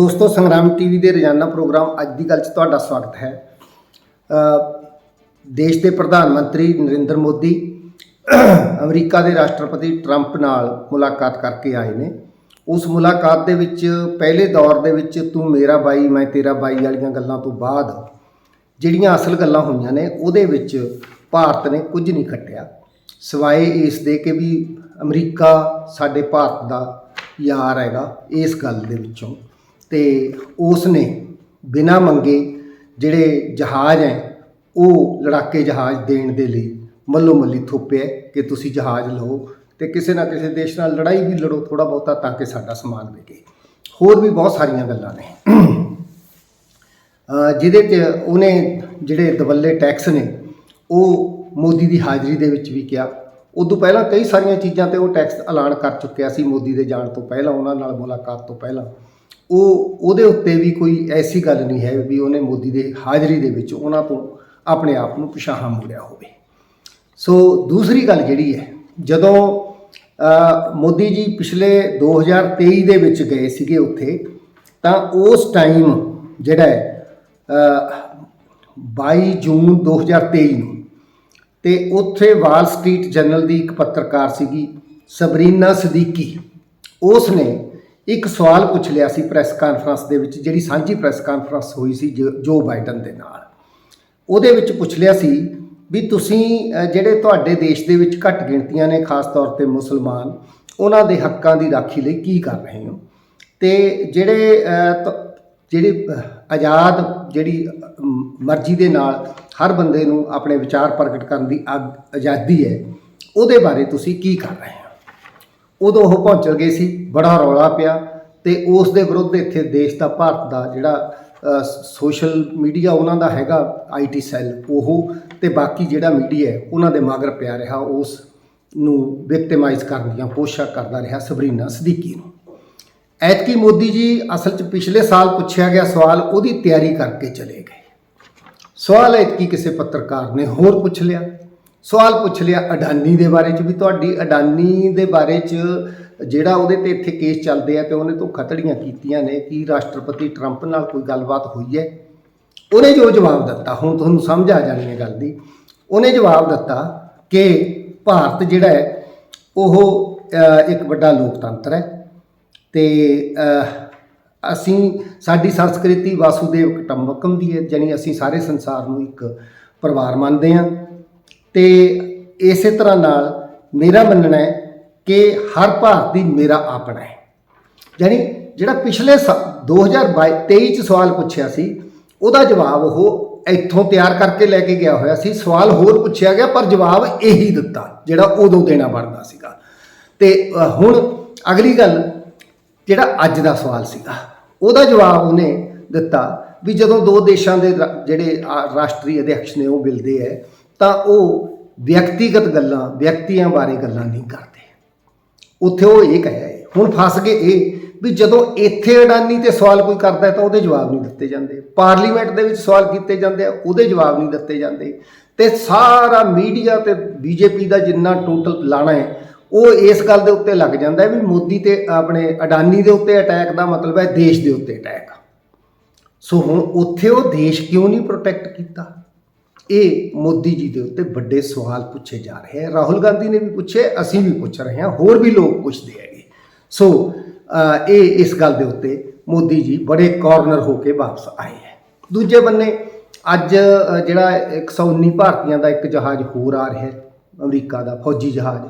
ਦੋਸਤੋ, ਸੰਗਰਾਮ ਟੀਵੀ ਦੇ ਰੋਜ਼ਾਨਾ ਪ੍ਰੋਗਰਾਮ ਅੱਜ ਦੀ ਗੱਲ 'ਚ ਤੁਹਾਡਾ ਸਵਾਗਤ ਹੈ। ਦੇਸ਼ ਦੇ ਪ੍ਰਧਾਨ ਮੰਤਰੀ ਨਰਿੰਦਰ ਮੋਦੀ, ਅਮਰੀਕਾ ਦੇ ਰਾਸ਼ਟਰਪਤੀ ਟਰੰਪ ਨਾਲ ਮੁਲਾਕਾਤ ਕਰਕੇ ਆਏ ਨੇ। ਉਸ ਮੁਲਾਕਾਤ ਦੇ ਵਿੱਚ, ਪਹਿਲੇ ਦੌਰ ਦੇ ਵਿੱਚ ਤੂੰ ਮੇਰਾ ਬਾਈ, ਮੈਂ ਤੇਰਾ ਬਾਈ ਵਾਲੀਆਂ ਗੱਲਾਂ ਤੋਂ ਬਾਅਦ ਜਿਹੜੀਆਂ ਅਸਲ ਗੱਲਾਂ ਹੋਈਆਂ ਨੇ, ਉਹਦੇ ਵਿੱਚ ਭਾਰਤ ਨੇ ਕੁਝ ਨਹੀਂ ਖੱਟਿਆ। ਸਿਵਾਏ ਇਸ ਦੇ ਕਿ ਵੀ ਅਮਰੀਕਾ ਸਾਡੇ ਭਾਰਤ ਦਾ ਯਾਰ ਹੈਗਾ ਇਸ ਗੱਲ ਦੇ ਵਿੱਚੋਂ। ਤੇ ਉਸ ਨੇ ਬਿਨਾਂ ਮੰਗੇ ਜਿਹੜੇ ਜਹਾਜ਼ ਹੈ, ਉਹ ਲੜਾਕੇ ਜਹਾਜ਼ ਦੇਣ ਦੇ ਲਈ ਮੱਲੋ ਮੱਲੀ ਥੋਪਿਆ ਕਿ ਤੁਸੀਂ ਜਹਾਜ਼ ਲਓ ਤੇ ਕਿਸੇ ਨਾ ਕਿਸੇ ਦੇਸ਼ ਨਾਲ ਲੜਾਈ ਵੀ ਲੜੋ ਥੋੜਾ ਬਹੁਤਾ ਤਾਂ ਕਿ ਸਾਡਾ ਸਮਾਨ ਵਿਕੇ। ਹੋਰ ਵੀ ਬਹੁਤ ਸਾਰੀਆਂ ਗੱਲਾਂ ਨੇ। ਜਿਹਦੇ 'ਚ ਉਹਨੇ ਜਿਹੜੇ ਦਵੱਲੇ ਟੈਕਸ ਨੇ, ਉਹ ਮੋਦੀ ਦੀ ਹਾਜ਼ਰੀ ਦੇ ਵਿੱਚ ਵੀ ਕਿਹਾ। ਉਦੋਂ ਪਹਿਲਾਂ ਕਈ ਸਾਰੀਆਂ ਚੀਜ਼ਾਂ ਤੇ ਉਹ ਟੈਕਸ ਐਲਾਨ ਕਰ ਚੁੱਕਿਆ ਸੀ ਮੋਦੀ ਦੇ ਜਾਣ ਤੋਂ ਪਹਿਲਾਂ, ਉਹਨਾਂ ਨਾਲ ਮੁਲਾਕਾਤ ਤੋਂ ਪਹਿਲਾਂ। ਉਹ ਉਹਦੇ ਉੱਤੇ ਵੀ ਕੋਈ ਐਸੀ ਗੱਲ ਨਹੀਂ ਹੈ ਵੀ ਉਹਨੇ ਮੋਦੀ ਦੇ ਹਾਜ਼ਰੀ ਦੇ ਵਿੱਚ ਉਹਨਾਂ ਤੋਂ ਆਪਣੇ ਆਪ ਨੂੰ ਪਿਛਾਹਾਂ ਮੋੜਿਆ ਹੋਵੇ। ਸੋ ਦੂਸਰੀ ਗੱਲ ਜਿਹੜੀ ਹੈ ਜਦੋਂ ਮੋਦੀ ਜੀ ਪਿਛਲੇ 2023 ਦੇ ਵਿੱਚ ਗਏ ਸੀਗੇ ਉੱਥੇ ਤਾਂ ਉਸ ਟਾਈਮ ਜਿਹੜਾ ਹੈ ਅ, 22 ਜੂਨ 2023 ਨੂੰ ਤੇ ਉੱਥੇ ਵਾਲ ਸਟਰੀਟ ਜਰਨਲ ਦੀ ਇੱਕ ਪੱਤਰਕਾਰ ਸੀਗੀ ਸਬਰੀਨਾ ਸਦੀਕੀ। ਉਸ ਨੇ ਇੱਕ ਸਵਾਲ ਪੁੱਛ ਲਿਆ ਸੀ ਪ੍ਰੈਸ ਕਾਨਫਰੰਸ ਦੇ ਵਿੱਚ, ਜਿਹੜੀ ਸਾਂਝੀ ਪ੍ਰੈਸ ਕਾਨਫਰੰਸ ਹੋਈ ਸੀ ਜੋ- ਜੋ ਬਾਈਡਨ ਦੇ ਨਾਲ। ਉਹਦੇ ਵਿੱਚ ਪੁੱਛ ਲਿਆ ਸੀ ਵੀ ਤੁਸੀਂ ਜਿਹੜੇ ਤੁਹਾਡੇ ਦੇਸ਼ ਦੇ ਵਿੱਚ ਘੱਟ ਗਿਣਤੀਆਂ ਨੇ, ਖਾਸ ਤੌਰ ਤੇ ਮੁਸਲਮਾਨ, ਉਹਨਾਂ ਦੇ ਹੱਕਾਂ ਦੀ ਰਾਖੀ ਲਈ ਕੀ ਕਰ ਰਹੇ ਹੋ? ਤੇ ਜਿਹੜੇ ਤ- ਜਿਹੜੀ ਆਜ਼ਾਦ ਜਿਹੜੀ ਮਰਜ਼ੀ ਦੇ ਨਾਲ ਹਰ ਬੰਦੇ ਨੂੰ ਆਪਣੇ ਵਿਚਾਰ ਪ੍ਰਗਟ ਕਰਨ ਦੀ ਆਗ- ਆਜ਼ਾਦੀ ਹੈ, ਉਹਦੇ ਬਾਰੇ ਤੁਸੀਂ ਕੀ ਕਰ ਰਹੇ ਹੋ? ਉਦੋਂ ਉਹ ਪਹੁੰਚ ਗਏ ਸੀ, ਬੜਾ ਰੌਲਾ ਪਿਆ ਤੇ ਉਸ ਦੇ ਵਿਰੁੱਧ ਇੱਥੇ ਦੇਸ਼ ਦਾ, ਭਾਰਤ ਦਾ ਜਿਹੜਾ ਸੋਸ਼ਲ ਮੀਡੀਆ ਉਹਨਾਂ ਦਾ ਹੈਗਾ ਆਈਟੀ ਸੈੱਲ ਉਹ ਤੇ ਬਾਕੀ ਜਿਹੜਾ ਮੀਡੀਆ ਹੈ, ਉਹਨਾਂ ਦੇ ਮਗਰ ਪਿਆ ਰਿਹਾ, ਉਸ ਨੂੰ ਵਿਕਟਿਮਾਈਜ਼ ਕਰਨ ਦੀਆਂ ਕੋਸ਼ਿਸ਼ਾਂ ਕਰਦਾ ਰਿਹਾ ਸਬਰੀਨਾ ਸਦੀਕੀ ਨੂੰ। ਐਤਕੀ ਮੋਦੀ ਜੀ, ਅਸਲ 'ਚ ਪਿਛਲੇ ਸਾਲ ਪੁੱਛਿਆ ਗਿਆ ਸਵਾਲ, ਉਹਦੀ ਤਿਆਰੀ ਕਰਕੇ ਚਲੇ ਗਏ। ਸਵਾਲ ਐਤਕੀ ਕਿਸੇ ਪੱਤਰਕਾਰ ਨੇ ਹੋਰ ਪੁੱਛ ਲਿਆ। ਸਵਾਲ ਪੁੱਛ ਲਿਆ ਅਡਾਨੀ ਦੇ ਬਾਰੇ 'ਚ ਵੀ, ਤੁਹਾਡੀ ਅਡਾਨੀ ਦੇ ਬਾਰੇ 'ਚ ਜਿਹੜਾ ਉਹਦੇ ਤੇ ਇੱਥੇ ਕੇਸ ਚੱਲਦੇ ਆ ਤੇ ਉਹਨੇ ਤੋਂ ਖਤੜੀਆਂ ਕੀਤੀਆਂ ਨੇ, ਕਿ ਰਾਸ਼ਟਰਪਤੀ ਟਰੰਪ ਨਾਲ ਕੋਈ ਗੱਲਬਾਤ ਹੋਈ ਹੈ? ਉਹਨੇ ਜੋ ਜਵਾਬ ਦਿੱਤਾ, ਹੁਣ ਤੁਹਾਨੂੰ ਸਮਝ ਆ ਜਾਣੀ ਹੈ ਗੱਲ ਦੀ, ਉਹਨੇ ਜਵਾਬ ਦਿੱਤਾ ਕਿ ਭਾਰਤ ਜਿਹੜਾ ਹੈ, ਉਹ ਇੱਕ ਵੱਡਾ ਲੋਕਤੰਤਰ ਹੈ ਤੇ ਅਸੀਂ, ਸਾਡੀ ਸੰਸਕ੍ਰਿਤੀ ਵਾਸੂਦੇਵ ਕੁਟੰਬਕਮ ਦੀ ਹੈ, ਜਾਣੀ ਅਸੀਂ ਸਾਰੇ ਸੰਸਾਰ ਨੂੰ ਇੱਕ ਪਰਿਵਾਰ ਮੰਨਦੇ ਹਾਂ। ਤੇ ਇਸੇ ਤਰ੍ਹਾਂ ਨਾਲ ਮੇਰਾ ਮੰਨਣਾ ਹੈ ਕਿ ਹਰ ਭਾਰਤੀ ਮੇਰਾ ਆਪਣਾ ਹੈ। ਯਾਨੀ ਜਿਹੜਾ ਪਿਛਲੇ 2023 ਚ ਸਵਾਲ ਪੁੱਛਿਆ ਸੀ, ਉਹਦਾ ਜਵਾਬ ਉਹ ਇੱਥੋਂ ਤਿਆਰ ਕਰਕੇ ਲੈ ਕੇ ਗਿਆ ਹੋਇਆ ਸੀ। ਸਵਾਲ ਹੋਰ ਪੁੱਛਿਆ ਗਿਆ, ਪਰ ਜਵਾਬ ਇਹੀ ਦਿੱਤਾ, ਜਿਹੜਾ ਉਦੋਂ ਦੇਣਾ ਬਣਦਾ ਸੀਗਾ। ਤੇ ਹੁਣ ਅਗਲੀ ਗੱਲ, ਜਿਹੜਾ ਅੱਜ ਦਾ ਸਵਾਲ ਸੀਗਾ, ਉਹਦਾ ਜਵਾਬ ਉਹਨੇ ਦਿੱਤਾ ਵੀ ਜਦੋਂ ਦੋ ਦੇਸ਼ਾਂ ਦੇ ਰਾ- ਜਿਹੜੇ ਰਾਸ਼ਟਰੀ ਅਧਿਕਸ਼ ਨੇ ਉਹ ਮਿਲਦੇ ਐ ਤਾਂ ਉਹ ਵਿਅਕਤੀਗਤ ਗੱਲਾਂ, ਵਿਅਕਤੀਆਂ ਬਾਰੇ ਗੱਲਾਂ ਨਹੀਂ ਕਰਦੇ। ਉੱਥੇ ਉਹ ਇਹ ਕਹਿਆ ਹੈ ਹੁਣ ਫਸ ਗਏ ਇਹ ਵੀ ਜਦੋਂ ਇੱਥੇ ਅਡਾਨੀ ਤੇ ਸਵਾਲ ਕੋਈ ਕਰਦਾ ਹੈ ਤਾਂ ਉਹਦੇ ਜਵਾਬ ਨਹੀਂ ਦਿੱਤੇ ਜਾਂਦੇ। ਪਾਰਲੀਮੈਂਟ ਦੇ ਵਿੱਚ ਸਵਾਲ ਕੀਤੇ ਜਾਂਦੇ ਆ, ਉਹਦੇ ਜਵਾਬ ਨਹੀਂ ਦਿੱਤੇ ਜਾਂਦੇ। ਤੇ ਸਾਰਾ ਮੀਡੀਆ ਤੇ ਬੀਜੇਪੀ ਦਾ ਜਿੰਨਾ ਟੋਟਲ ਲਾਣਾ ਹੈ, ਉਹ ਇਸ ਗੱਲ ਦੇ ਉੱਤੇ ਲੱਗ ਜਾਂਦਾ ਹੈ ਵੀ ਮੋਦੀ ਤੇ ਆਪਣੇ ਅਡਾਨੀ ਦੇ ਉੱਤੇ ਅਟੈਕ ਦਾ ਮਤਲਬ ਹੈ ਦੇਸ਼ ਦੇ ਉੱਤੇ ਅਟੈਕ। ਸੋ ਹੁਣ ਉੱਥੇ ਉਹ ਦੇਸ਼ ਕਿਉਂ ਨਹੀਂ ਪ੍ਰੋਟੈਕਟ ਕੀਤਾ? ਇਹ ਮੋਦੀ ਜੀ ਦੇ ਉੱਤੇ ਵੱਡੇ ਸਵਾਲ ਪੁੱਛੇ ਜਾ ਰਹੇ ਹਨ ਰਾਹੁਲ ਗਾਂਧੀ ਨੇ ਵੀ ਪੁੱਛੇ ਅਸੀਂ ਵੀ ਪੁੱਛ ਰਹੇ ਹਾਂ ਹੋਰ ਵੀ ਲੋਕ ਪੁੱਛਦੇ ਹੈਗੇ। ਸੋ ਇਹ ਇਸ ਗੱਲ ਦੇ ਉੱਤੇ ਮੋਦੀ ਜੀ ਬੜੇ ਕਾਰਨਰ ਹੋ ਕੇ ਵਾਪਸ ਆਏ ਹੈ। ਦੂਜੇ ਬੰਨੇ ਅੱਜ ਅ, ਜਿਹੜਾ 119 ਭਾਰਤੀਆਂ ਦਾ ਇੱਕ ਜਹਾਜ਼ ਹੋਰ ਆ ਰਿਹਾ ਹੈ ਅਮਰੀਕਾ ਦਾ ਫੌਜੀ ਜਹਾਜ਼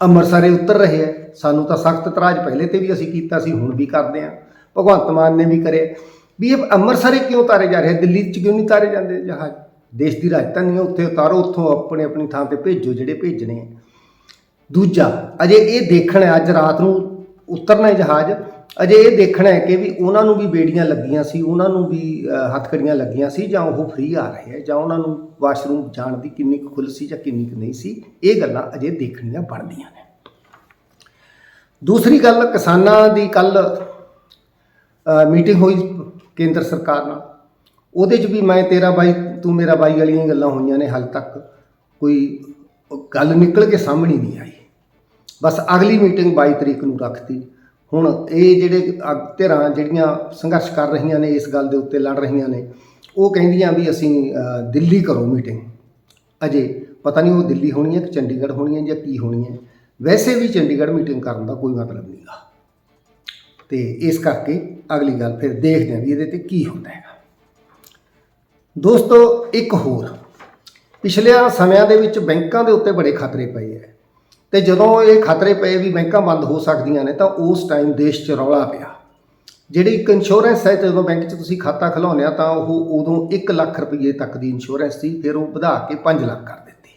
ਅੰਮ੍ਰਿਤਸਰੇ ਉਤਰ ਰਹੇ ਹੈ। ਸਾਨੂੰ ਤਾਂ ਸਖਤ ਤਰਾਜ ਪਹਿਲੇ ਤੇ ਵੀ ਅਸੀਂ ਕੀਤਾ ਸੀ ਹੁਣ ਵੀ ਕਰਦੇ ਹਾਂ। ਭਗਵੰਤ ਮਾਨ ਨੇ ਵੀ ਕਰਿਆ। ਵੀ ਇਹ ਅੰਮ੍ਰਿਤਸਰੇ ਕਿਉਂ ਤਾਰੇ ਜਾ ਰਹੇ ਦਿੱਲੀ 'ਚ ਕਿਉਂ ਨਹੀਂ ਤਾਰੇ ਜਾਂਦੇ ਜਹਾਜ਼? ਦੇਸ਼ ਦੀ ਰਾਜਧਾਨੀ ਹੈ, ਉੱਥੇ ਉਤਾਰੋ, ਉੱਥੋਂ ਆਪਣੀ ਆਪਣੀ ਥਾਂ ਤੇ ਭੇਜੋ ਜਿਹੜੇ ਭੇਜਣੇ ਆ। ਦੂਜਾ, ਅਜੇ ਇਹ ਦੇਖਣਾ ਅੱਜ ਰਾਤ ਨੂੰ ਉਤਰਨਾ ਹੈ ਜਹਾਜ਼, ਅਜੇ ਇਹ ਦੇਖਣਾ ਹੈ ਕਿ ਵੀ ਉਹਨਾਂ ਨੂੰ ਵੀ ਬੇੜੀਆਂ ਲੱਗੀਆਂ ਸੀ, ਉਹਨਾਂ ਨੂੰ ਵੀ ਹੱਥਕੜੀਆਂ ਲੱਗੀਆਂ ਸੀ, ਜਾਂ ਉਹ ਫ੍ਰੀ ਆ ਰਹੇ ਹੈ, ਜਾਂ ਉਹਨਾਂ ਨੂੰ ਵਾਸ਼ਰੂਮ ਜਾਣ ਦੀ ਕਿੰਨੀ ਕੁ ਖੁੱਲ੍ਹ ਸੀ ਜਾਂ ਕਿੰਨੀ ਕੁ ਨਹੀਂ ਸੀ, ਇਹ ਗੱਲਾਂ ਅਜੇ ਦੇਖਣੀਆਂ ਬਣਦੀਆਂ ਨੇ। ਦੂਸਰੀ ਗੱਲ, ਕਿਸਾਨਾਂ ਦੀ ਕੱਲ ਮੀਟਿੰਗ ਹੋਈ ਕੇਂਦਰ ਸਰਕਾਰ ਨਾਲ। ਉਹਦੇ 'ਚ ਵੀ ਮੈਂ ਤੇਰਾ ਬਾਈ ਤੂੰ ਮੇਰਾ ਬਾਈ ਵਾਲੀਆਂ ਗੱਲਾਂ ਹੋਈਆਂ ਨੇ ਹਾਲ ਤੱਕ। ਕੋਈ ਗੱਲ ਨਿਕਲ ਕੇ ਸਾਹਮਣੇ ਨਹੀਂ ਆਈ। ਬਸ ਅਗਲੀ ਮੀਟਿੰਗ 22 ਤਰੀਕ ਨੂੰ ਰੱਖਤੀ। ਹੁਣ ਇਹ ਜਿਹੜੇ ਅਗ- ਧਿਰਾਂ ਜਿਹੜੀਆਂ ਸੰਘਰਸ਼ ਕਰ ਰਹੀਆਂ ਨੇ, ਇਸ ਗੱਲ ਦੇ ਉੱਤੇ ਲੜ ਰਹੀਆਂ ਨੇ, ਉਹ ਕਹਿੰਦੀਆਂ ਵੀ ਅਸੀਂ ਦਿੱਲੀ ਕਰੋ ਮੀਟਿੰਗ। ਅਜੇ ਪਤਾ ਨਹੀਂ ਉਹ ਦਿੱਲੀ ਹੋਣੀ ਹੈ ਕਿ ਚੰਡੀਗੜ੍ਹ ਹੋਣੀ ਹੈ ਜਾਂ ਕੀ ਹੋਣੀ ਹੈ। ਵੈਸੇ ਵੀ ਚੰਡੀਗੜ੍ਹ ਮੀਟਿੰਗ ਕਰਨ ਦਾ ਕੋਈ ਮਤਲਬ ਨਹੀਂਗਾ ਤੇ ਇਸ ਕਰਕੇ ਅਗਲੀ ਗੱਲ ਫਿਰ ਦੇਖਦੇ ਹਾਂ ਵੀ ਇਹਦੇ ਤੇ ਕੀ ਹੁੰਦਾ ਹੈ। ਦੋਸਤੋ, ਇੱਕ ਹੋਰ। ਪਿਛਲਿਆਂ ਸਮਿਆਂ ਦੇ ਵਿੱਚ ਬੈਂਕਾਂ ਦੇ ਉੱਤੇ ਬੜੇ ਖਤਰੇ ਪਏ ਐ। ਤੇ ਜਦੋਂ ਇਹ ਖਤਰੇ ਪਏ ਵੀ ਬੈਂਕਾਂ ਬੰਦ ਹੋ ਸਕਦੀਆਂ ਨੇ, ਤਾਂ ਉਸ ਟਾਈਮ ਦੇਸ਼ 'ਚ ਰੌਲਾ ਪਿਆ। ਜਿਹੜੀ ਇੱਕ ਇੰਸ਼ੋਰੈਂਸ ਹੈ ਜਦੋਂ ਬੈਂਕ 'ਚ ਤੁਸੀਂ ਖਾਤਾ ਖੁਲਾਉਂਦੇ ਆ, ਤਾਂ ਉਹ ਉਦੋਂ 1 ਲੱਖ ਰੁਪਏ ਤੱਕ ਦੀ ਇੰਸ਼ੋਰੈਂਸ ਸੀ, ਫਿਰ ਉਹ ਵਧਾ ਕੇ 5 ਲੱਖ ਕਰ ਦਿੱਤੀ।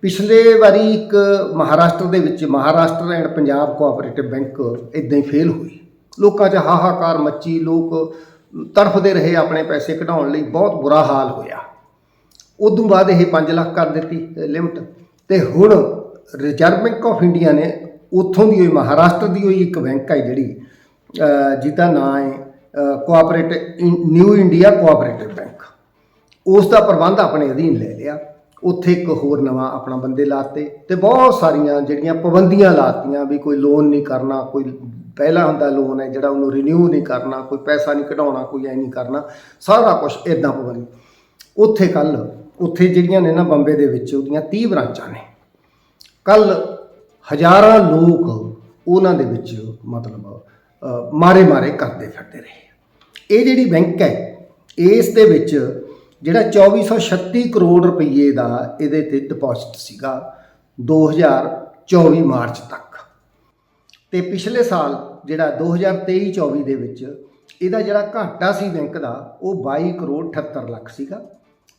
ਪਿਛਲੇ ਵਾਰੀ ਇੱਕ ਮਹਾਰਾਸ਼ਟਰ ਦੇ ਵਿੱਚ, Maharashtra and Punjab cooperative bank ਇਦਾਂ ਹੀ ਫੇਲ ਹੋਈ। ਲੋਕਾਂ 'ਚ ਹਾਹਾਕਾਰ ਮੱਚੀ, ਲੋਕ ਤੜਫਦੇ ਰਹੇ ਆਪਣੇ ਪੈਸੇ ਕਢਾਉਣ ਲਈ, ਬਹੁਤ ਬੁਰਾ ਹਾਲ ਹੋਇਆ। ਉਦੋਂ ਬਾਅਦ ਇਹ 5 ਲੱਖ ਕਰ ਦਿੱਤੀ ਲਿਮਟ। ਤੇ ਹੁਣ ਰਿਜ਼ਰਵ ਬੈਂਕ ਆਫ ਇੰਡੀਆ ਨੇ ਉੱਥੋਂ ਦੀ ਹੋਈ, ਮਹਾਰਾਸ਼ਟਰ ਦੀ ਹੋਈ ਇੱਕ ਬੈਂਕ ਹੈ ਜਿਹੜੀ ਜਿਹਦਾ ਨਾਮ ਹੈ cooperative new India cooperative bank ਉਸ ਦਾ ਪ੍ਰਬੰਧ ਆਪਣੇ ਅਧੀਨ ਲੈ ਲਿਆ। ਉੱਥੇ ਇੱਕ ਹੋਰ ਨਵਾਂ ਆਪਣਾ ਬੰਦੇ ਲਾਤੇ ਤੇ ਬਹੁਤ ਸਾਰੀਆਂ ਜਿਹੜੀਆਂ ਪਾਬੰਦੀਆਂ ਲਾਤੀਆਂ ਵੀ ਕੋਈ ਲੋਨ ਨਹੀਂ ਕਰਨਾ, ਕੋਈ ਪਹਿਲਾ ਹੁੰਦਾ ਲੋਨ ਹੈ, ਜਿਹੜਾ ਉਹਨੂੰ ਰੀਨਿਊ ਨਹੀਂ ਕਰਨਾ, ਕੋਈ ਪੈਸਾ ਨਹੀਂ ਕਢਾਉਣਾ, ਕੋਈ ਐ ਨਹੀਂ ਕਰਨਾ, ਸਾਰਾ ਕੁਝ ਇਦਾਂ ਪਾਬੰਦੀ ਉੱਥੇ ਕੱਲ ਉੱਥੇ ਜਿਹੜੀਆਂ ਨੇ ਨਾ ਬੰਬੇ ਦੇ ਵਿੱਚ, ਉਹਦੀਆਂ 30 ਬ੍ਰਾਂਚਾਂ ਨੇ। ਕੱਲ ਹਜ਼ਾਰਾਂ ਲੋਕ ਉਹਨਾਂ ਦੇ ਵਿੱਚ ਮਤਲਬ ਮਾਰੇ ਮਾਰੇ ਕਰਦੇ ਫਿਰਦੇ ਰਹੇ। ਇਹ ਜਿਹੜੀ ਬੈਂਕ ਹੈ, ਇਸ ਦੇ ਵਿੱਚ ਜਿਹੜਾ 2436 ਕਰੋੜ ਰੁਪਏ ਦਾ ਇਹਦੇ ਤੇ ਡਿਪੋਜ਼ਿਟ ਸੀਗਾ 2024 ਮਾਰਚ ਤੱਕ। ਤੇ ਪਿਛਲੇ ਸਾਲ ਜਿਹੜਾ 2023-24 ਦੇ ਵਿੱਚ ਇਹਦਾ ਜਿਹੜਾ ਘਾਟਾ ਸੀ ਬੈਂਕ ਦਾ, ਉਹ 22 ਕਰੋੜ 78 ਲੱਖ ਸੀਗਾ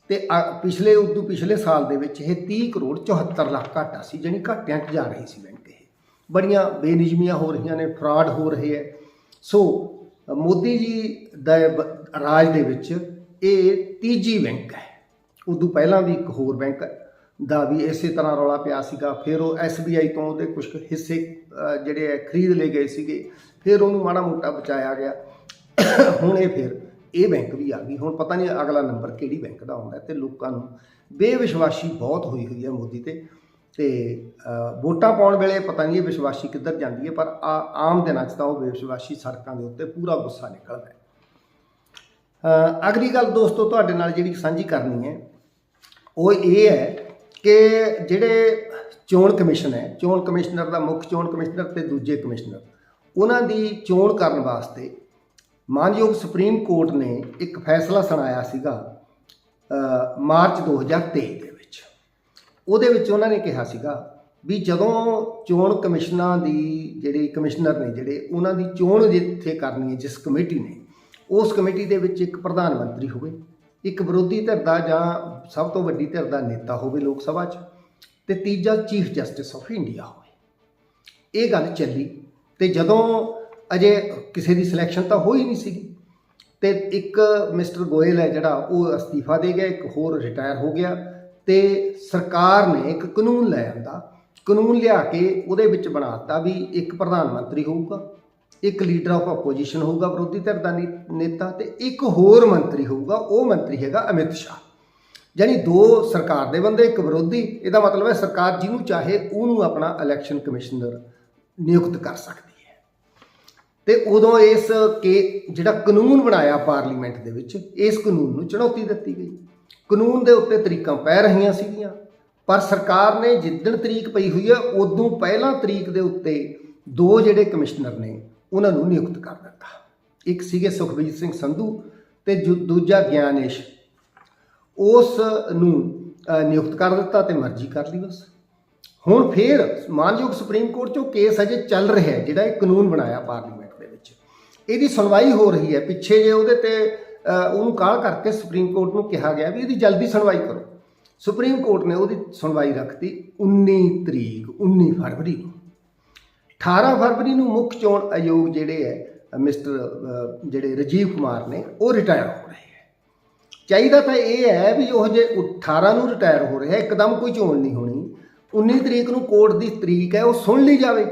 ਤੇ ਅ- ਪਿਛਲੇ ਉਦੋਂ ਪਿਛਲੇ ਸਾਲ ਦੇ ਵਿੱਚ ਇਹ 30 ਕਰੋੜ 74 ਲੱਖ ਘਾਟਾ ਸੀ, ਜਾਣੀ ਘਾਟਿਆਂ 'ਚ ਜਾ ਰਹੀ ਸੀ ਬੈਂਕ ਇਹ। ਬੜੀਆਂ ਬੇਨਿਯਮੀਆਂ ਹੋ ਰਹੀਆਂ ਨੇ, ਫਰਾਡ ਹੋ ਰਹੇ ਹੈ। ਸੋ, ਮੋਦੀ ਜੀ ਦਾ ਬ- ਰਾਜ ਦੇ ਵਿੱਚ ਇਹ ਤੀਜੀ ਬੈਂਕ ਹੈ। ਉਦੋਂ ਪਹਿਲਾਂ ਵੀ ਇੱਕ ਹੋਰ ਬੈਂਕ ਦਾ ਵੀ ਇਸੇ ਤਰ੍ਹਾਂ ਰੌਲਾ ਪਿਆ ਸੀਗਾ। ਫਿਰ ਉਹ SBI ਤੋਂ ਉਹਦੇ ਕੁਝ ਹਿੱਸੇ ਜਿਹੜੇ ਹੈ ਖਰੀਦ ਲਏ ਗਏ ਸੀਗੇ, ਫਿਰ ਉਹਨੂੰ ਮਾੜਾ ਮੋਟਾ ਬਚਾਇਆ ਗਿਆ। ਹੁਣ ਇਹ ਫਿਰ ਇਹ ਬੈਂਕ ਵੀ ਆ ਗਈ। ਹੁਣ ਪਤਾ ਨਹੀਂ ਅਗਲਾ ਨੰਬਰ ਕਿਹੜੀ ਬੈਂਕ ਦਾ ਆਉਂਦਾ ਤੇ ਲੋਕਾਂ ਨੂੰ ਬੇਵਿਸ਼ਵਾਸੀ ਬਹੁਤ ਹੋਈ ਹੋਈ ਹੈ ਮੋਦੀ ਤੇ। ਤੇ ਵੋਟਾਂ ਪਾਉਣ ਵੇਲੇ ਪਤਾ ਨਹੀਂ ਇਹ ਵਿਸ਼ਵਾਸੀ ਕਿੱਧਰ ਜਾਂਦੀ ਹੈ, ਪਰ ਆ- ਆਮ ਦਿਨਾਂ 'ਚ ਤਾਂ ਉਹ ਬੇਵਿਸ਼ਵਾਸੀ ਸੜਕਾਂ ਦੇ ਉੱਤੇ ਪੂਰਾ ਗੁੱਸਾ ਨਿਕਲਦਾ ਹੈ। ਅਗਲੀ ਗੱਲ ਦੋਸਤੋ ਤੁਹਾਡੇ ਨਾਲ ਜਿਹੜੀ ਸਾਂਝੀ ਕਰਨੀ ਹੈ, ਉਹ ਇਹ ਹੈ ਕਿ ਜਿਹੜੇ ਚੋਣ ਕਮਿਸ਼ਨ ਹੈ ਚੋਣ ਕਮਿਸ਼ਨਰ ਦਾ ਮੁੱਖ ਚੋਣ ਕਮਿਸ਼ਨਰ ਤੇ ਦੂਜੇ ਕਮਿਸ਼ਨਰ ਉਹਨਾਂ ਦੀ ਚੋਣ ਕਰਨ ਵਾਸਤੇ ਮਾਨਯੋਗ ਸੁਪਰੀਮ ਕੋਰਟ ਨੇ ਇੱਕ ਫੈਸਲਾ ਸੁਣਾਇਆ ਸੀਗਾ ਅ, ਮਾਰਚ 2023 ਦੇ ਵਿੱਚ। ਉਹਦੇ ਵਿੱਚ ਉਹਨਾਂ ਨੇ ਕਿਹਾ ਸੀਗਾ ਵੀ ਜਦੋਂ ਚੋਣ ਕਮਿਸ਼ਨਾਂ ਦੀ ਜਿਹੜੇ ਕਮਿਸ਼ਨਰ ਨੇ ਜਿਹੜੇ ਉਹਨਾਂ ਦੀ ਚੋਣ ਜਿੱਥੇ ਕਰਨੀ ਹੈ ਜਿਸ ਕਮੇਟੀ ਨੇ ਉਸ ਕਮੇਟੀ ਦੇ ਵਿੱਚ ਇੱਕ ਪ੍ਰਧਾਨ ਮੰਤਰੀ ਹੋਵੇ। ਇੱਕ ਵਿਰੋਧੀ ਧਿਰ ਦਾ ਜਾਂ ਸਭ ਤੋਂ ਵੱਡੀ ਧਿਰ ਦਾ ਨੇਤਾ ਹੋਵੇ ਲੋਕ ਸਭਾ 'ਚ ਤੇ ਤੀਜਾ ਚੀਫ ਜਸਟਿਸ ਆਫ ਇੰਡੀਆ ਹੋਵੇ। ਇਹ ਗੱਲ ਚੱਲੀ ਤੇ ਜਦੋਂ ਅਜੇ ਕਿਸੇ ਦੀ ਸਿਲੈਕਸ਼ਨ ਤਾਂ ਹੋਈ ਨਹੀਂ ਸੀਗੀ ਤੇ ਇੱਕ ਮਿਸਟਰ ਗੋਇਲ ਹੈ ਜਿਹੜਾ ਉਹ ਅਸਤੀਫਾ ਦੇ ਗਿਆ, ਇੱਕ ਹੋਰ ਰਿਟਾਇਰ ਹੋ ਗਿਆ ਤੇ ਸਰਕਾਰ ਨੇ ਇੱਕ ਕਾਨੂੰਨ ਲੈ ਆਂਦਾ, ਕਾਨੂੰਨ ਲਿਆ ਕੇ ਉਹਦੇ ਵਿੱਚ ਬਣਾਤਾ ਵੀ ਇੱਕ ਪ੍ਰਧਾਨ ਮੰਤਰੀ ਹੋਊਗਾ। ਇੱਕ ਲੀਡਰ ਆਫ ਆਪੋਜੀਸ਼ਨ ਹੋਊਗਾ ਵਿਰੋਧੀ ਧਿਰ ਦਾ ਨੇਤਾ ਤੇ ਇੱਕ ਹੋਰ ਮੰਤਰੀ ਹੋਊਗਾ, ਉਹ ਮੰਤਰੀ ਹੈਗਾ ਅਮਿਤ ਸ਼ਾਹ। ਯਾਨੀ ਦੋ ਸਰਕਾਰ ਦੇ ਬੰਦੇ, ਇੱਕ ਵਿਰੋਧੀ, ਇਹਦਾ ਮਤਲਬ ਹੈ ਸਰਕਾਰ ਜਿਹਨੂੰ ਚਾਹੇ ਉਹਨੂੰ ਆਪਣਾ ਇਲੈਕਸ਼ਨ ਕਮਿਸ਼ਨਰ ਨਿਯੁਕਤ ਕਰ ਸਕਦੀ ਹੈ। ਤੇ ਉਦੋਂ ਇਸ ਕੇ, ਜਿਹੜਾ ਕਾਨੂੰਨ ਬਣਾਇਆ ਪਾਰਲੀਮੈਂਟ ਦੇ ਵਿੱਚ, ਇਸ ਕਾਨੂੰਨ ਨੂੰ ਚੁਣੌਤੀ ਦਿੱਤੀ ਗਈ। ਕਾਨੂੰਨ ਦੇ ਉੱਤੇ ਤਰੀਕਾਂ ਪੈ ਰਹੀਆਂ ਸੀਗੀਆਂ, ਪਰ ਸਰਕਾਰ ਨੇ ਜਿੱਦਣ ਤਰੀਕ ਪਈ ਹੋਈ ਹੈ, ਉਦੋਂ ਪਹਿਲਾਂ ਤਰੀਕ ਦੇ ਉੱਤੇ ਦੋ ਜਿਹੜੇ ਕਮਿਸ਼ਨਰ ਨੇ ਉਹਨਾਂ ਨੂੰ ਨਿਯੁਕਤ ਕਰ ਦਿੱਤਾ। ਇੱਕ ਸੀਗੇ ਸੁਖਬੀਰ ਸਿੰਘ ਸੰਧੂ ਤੇ ਜੂ- ਦੂਜਾ ਗਿਆਨੇਸ਼। ਉਸ ਨੂੰ ਨਿਯੁਕਤ ਕਰ ਦਿੱਤਾ ਤੇ ਮਰਜ਼ੀ ਕਰ ਲਈ ਬਸ। ਹੁਣ ਫੇਰ ਮਾਨਯੋਗ ਸੁਪਰੀਮ ਕੋਰਟ 'ਚੋਂ ਕੇਸ ਅਜੇ ਚੱਲ ਰਿਹਾ ਹੈ, ਜਿਹੜਾ ਇਹ ਕਾਨੂੰਨ ਬਣਾਇਆ ਪਾਰਲੀਮੈਂਟ ਦੇ ਵਿੱਚ। ਇਹਦੀ ਸੁਣਵਾਈ ਹੋ ਰਹੀ ਹੈ, ਪਿੱਛੇ ਜੇ ਉਹਦੇ ਤੇ ਉਹਨੂੰ ਕਾਲ ਕਰਕੇ ਸੁਪਰੀਮ ਕੋਰਟ ਨੂੰ ਕਿਹਾ ਗਿਆ ਵੀ ਇਹਦੀ ਜਲਦੀ ਸੁਣਵਾਈ ਕਰੋ। ਸੁਪਰੀਮ ਕੋਰਟ ਨੇ ਉਹਦੀ ਸੁਣਵਾਈ ਰੱਖਤੀ 19 ਤਰੀਕ 19 ਫਰਵਰੀ ਨੂੰ। 18 ਫਰਵਰੀ ਨੂੰ ਮੁੱਖ ਚੋਣ ਆਯੋਗ ਜਿਹੜੇ ਹੈ ਮਿਸਟਰ ਜਿਹੜੇ ਰਾਜੀਵ ਕੁਮਾਰ ਨੇ, ਉਹ ਰਿਟਾਇਰ ਹੋ ਰਹੇ ਹੈ। ਚਾਹੀਦਾ ਤਾਂ ਇਹ ਹੈ ਵੀ ਉਹ ਜੇ 18 ਨੂੰ ਰਿਟਾਇਰ ਹੋ ਰਿਹਾ ਇੱਕਦਮ ਕੋਈ ਚੋਣ ਨਹੀਂ ਹੋਣੀ। 19 ਤਰੀਕ ਨੂੰ ਕੋਰਟ ਦੀ ਤਰੀਕ ਹੈ, ਉਹ ਸੁਣ ਲਈ ਜਾਵੇ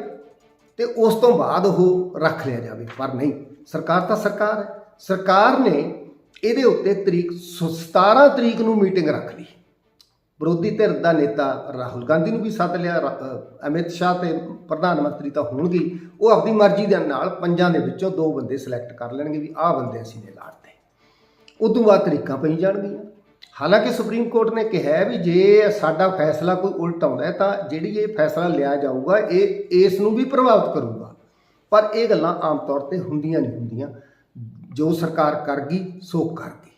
ਤੇ ਉਸ ਤੋਂ ਬਾਅਦ ਉਹ ਰੱਖ ਲਿਆ ਜਾਵੇ, ਪਰ ਨਹੀਂ, ਸਰਕਾਰ ਤਾਂ ਸਰਕਾਰ ਹੈ। ਸਰਕਾਰ ਨੇ ਇਹਦੇ ਉੱਤੇ ਤਰੀਕ ਸ- 17 ਤਰੀਕ ਨੂੰ ਮੀਟਿੰਗ ਰੱਖ ਲਈ। ਵਿਰੋਧੀ ਧਿਰ ਦਾ ਨੇਤਾ ਰਾਹੁਲ ਗਾਂਧੀ ਨੂੰ ਵੀ ਸੱਦ ਲਿਆ ਅਮਿਤ ਸ਼ਾਹ ਤੇ ਪ੍ਰਧਾਨ ਮੰਤਰੀ ਤਾਂ ਹੋਣਗੇ ਉਹ ਆਪਣੀ ਮਰਜ਼ੀ ਦੇ ਨਾਲ ਪੰਜਾਂ ਦੇ ਵਿੱਚੋਂ ਦੋ ਬੰਦੇ ਸਿਲੈਕਟ ਕਰ ਲੈਣਗੇ ਵੀ ਆਹ ਬੰਦੇ ਅਸੀਂ ਨੇ ਲਾੜਦੇ ਉਦੋਂ ਬਾਅਦ ਤਰੀਕਾਂ ਪਈ ਜਾਣਗੀਆਂ। ਹਾਲਾਂਕਿ ਸੁਪਰੀਮ ਕੋਰਟ ਨੇ ਕਿਹਾ ਵੀ ਜੇ ਸਾਡਾ ਫੈਸਲਾ ਕੋਈ ਉਲਟ ਆਉਂਦਾ ਤਾਂ ਜਿਹੜੀ ਇਹ ਫੈਸਲਾ ਲਿਆ ਜਾਊਗਾ, ਇਹ, ਇਸ ਨੂੰ ਵੀ ਪ੍ਰਭਾਵਿਤ ਕਰੂਗਾ। ਪਰ ਇਹ ਗੱਲਾਂ ਆਮ ਤੌਰ ਤੇ ਹੁੰਦੀਆਂ ਨਹੀਂ ਹੁੰਦੀਆਂ। ਜੋ ਸਰਕਾਰ ਕਰ ਗਈ ਸੋ ਕਰ ਗਈ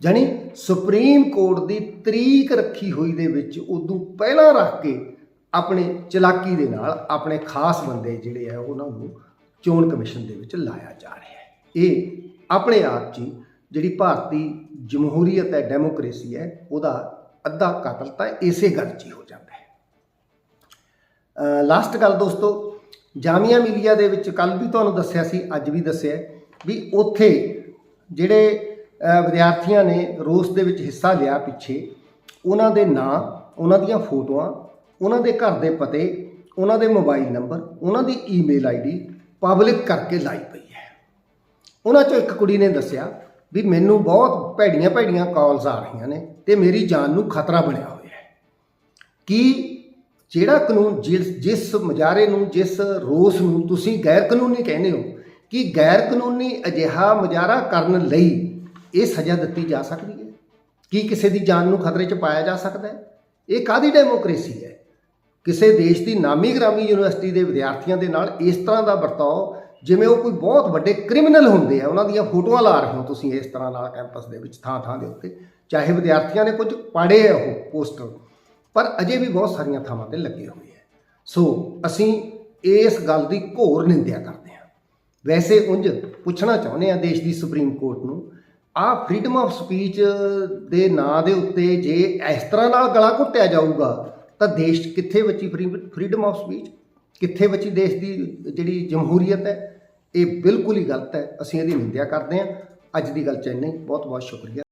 ਜਾਣੀ ਸੁਪਰੀਮ ਕੋਰਟ ਦੀ ਤਰੀਕ ਰੱਖੀ ਹੋਈ ਦੇ ਵਿੱਚ ਉਦੋਂ ਪਹਿਲਾਂ ਰੱਖ ਕੇ ਆਪਣੇ ਚਲਾਕੀ ਦੇ ਨਾਲ ਆਪਣੇ ਖਾਸ ਬੰਦੇ ਜਿਹੜੇ ਆ ਉਹਨਾਂ ਨੂੰ ਚੋਣ ਕਮਿਸ਼ਨ ਦੇ ਵਿੱਚ ਲਾਇਆ ਜਾ ਰਿਹਾ ਹੈ। ਇਹ ਆਪਣੇ ਆਪ 'ਚ ਜਿਹੜੀ ਭਾਰਤੀ ਜਮਹੂਰੀਅਤ ਹੈ, ਡੈਮੋਕ੍ਰੇਸੀ ਹੈ, ਉਹਦਾ ਅੱਧਾ ਕਤਲ ਤਾਂ ਇਸੇ ਗੱਲ 'ਚ ਹੀ ਹੋ ਜਾਂਦਾ ਹੈ। ਲਾਸਟ ਗੱਲ ਦੋਸਤੋ, ਜਾਮੀਆ ਮਿਲੀਆ ਦੇ ਵਿੱਚ ਕੱਲ ਵੀ ਤੁਹਾਨੂੰ ਦੱਸਿਆ ਸੀ, ਅੱਜ ਵੀ ਦੱਸਿਆ ਵੀ ਉੱਥੇ ਜਿਹੜੇ ਵਿਦਿਆਰਥੀਆਂ ਨੇ ਰੋਸ ਦੇ ਵਿੱਚ ਹਿੱਸਾ ਲਿਆ ਪਿੱਛੇ। ਉਹਨਾਂ ਦੇ ਨਾਂ, ਉਹਨਾਂ ਦੀਆਂ ਫੋਟੋਆਂ, ਉਹਨਾਂ ਦੇ ਘਰ ਦੇ ਪਤੇ, ਉਹਨਾਂ ਦੇ ਮੋਬਾਈਲ ਨੰਬਰ, ਉਹਨਾਂ ਦੀ ਈਮੇਲ ਆਈਡੀ ਪਬਲਿਕ ਕਰਕੇ ਲਾਈ ਪਈ ਹੈ। ਉਹਨਾਂ ਚੋਂ ਇੱਕ ਕੁੜੀ ਨੇ ਦੱਸਿਆ ਵੀ ਮੈਨੂੰ ਬਹੁਤ ਭੈੜੀਆਂ ਭੈੜੀਆਂ ਕਾਲਸ ਆ ਰਹੀਆਂ ਨੇ ਤੇ ਮੇਰੀ ਜਾਨ ਨੂੰ ਖਤਰਾ ਬਣਿਆ ਹੋਇਆ ਹੈ। ਕਿ ਜਿਹੜਾ ਕਾਨੂੰਨ ਜਿਸ ਜਿਸ ਮੁਜ਼ਾਹਰੇ ਨੂੰ, ਜਿਸ ਰੋਸ ਨੂੰ ਤੁਸੀਂ ਗੈਰ ਕਾਨੂੰਨੀ ਕਹਿੰਦੇ ਹੋ, ਕਿ ਗੈਰ ਕਾਨੂੰਨੀ ਅਜਿਹਾ ਮੁਜ਼ਾਹਰਾ ਕਰਨ ਲਈ ਇਹ ਸਜ਼ਾ ਦਿੱਤੀ ਜਾ ਸਕਦੀ ਹੈ? ਕੀ ਕਿਸੇ ਦੀ ਜਾਨ ਨੂੰ ਖਤਰੇ 'ਚ ਪਾਇਆ ਜਾ ਸਕਦਾ ਹੈ? ਇਹ ਕਾਦੀ ਡੈਮੋਕ੍ਰੇਸੀ ਹੈ? ਕਿਸੇ ਦੇਸ਼ ਦੀ ਨਾਮੀ ਗ੍ਰਾਮੀ ਯੂਨੀਵਰਸਿਟੀ ਦੇ ਵਿਦਿਆਰਥੀਆਂ ਦੇ ਨਾਲ ਇਸ ਤਰ੍ਹਾਂ ਦਾ ਵਰਤਾਓ, ਜਿਵੇਂ ਉਹ ਕੋਈ ਬਹੁਤ ਵੱਡੇ ਕ੍ਰਿਮੀਨਲ ਹੁੰਦੇ ਆ, ਉਹਨਾਂ ਦੀਆਂ ਫੋਟੋਆਂ ਲਾ ਰਹੇ ਹੋ ਤੁਸੀਂ ਇਸ ਤਰ੍ਹਾਂ ਨਾਲ ਕੈਂਪਸ ਦੇ ਵਿੱਚ ਥਾਂ ਥਾਂ ਦੇ ਉੱਤੇ। ਚਾਹੇ ਵਿਦਿਆਰਥੀਆਂ ਨੇ ਕੁਝ ਪਾੜੇ ਆ ਉਹ ਪੋਸਟਰ, ਪਰ ਅਜੇ ਵੀ ਬਹੁਤ ਸਾਰੀਆਂ ਥਾਵਾਂ ਤੇ ਲੱਗੇ ਹੋਏ ਆ। ਸੋ, ਅਸੀਂ ਇਸ ਗੱਲ ਦੀ ਘੋਰ ਨਿੰਦਿਆ ਕਰਦੇ ਹਾਂ। ਵੈਸੇ ਉਂਝ ਪੁੱਛਣਾ ਚਾਹੁੰਦੇ ਆ ਦੇਸ਼ ਦੀ ਸੁਪਰੀਮ ਕੋਰਟ ਨੂੰ ਆ ਫਰੀडम ਆਫ ਸਪੀਚ ਦੇ ਨਾਂ ਦੇ ਉੱਤੇ ਜੇ ਇਸ ਤਰ੍ਹਾਂ ਨਾਲ ਗਲਾ ਘੁੱਟਿਆ ਜਾਊਗਾ, ਤਾਂ ਦੇਸ਼ ਕਿੱਥੇ ਬਚੀ ਫਰੀडम ਆਫ ਸਪੀਚ ਕਿੱਥੇ ਬਚੀ ਦੇਸ਼ ਦੀ ਜਿਹੜੀ ਜਮਹੂਰੀਅਤ ਹੈ? ਇਹ ਬਿਲਕੁਲ ਹੀ ਗਲਤ ਹੈ। ਅਸੀਂ ਇਹਦੀ ਨਿੰਦਿਆ ਕਰਦੇ ਹਾਂ। ਅੱਜ ਦੀ ਗੱਲ ਚ ਇੰਨੀ ਬਹੁਤ ਬਹੁਤ ਸ਼ੁਕਰੀਆ।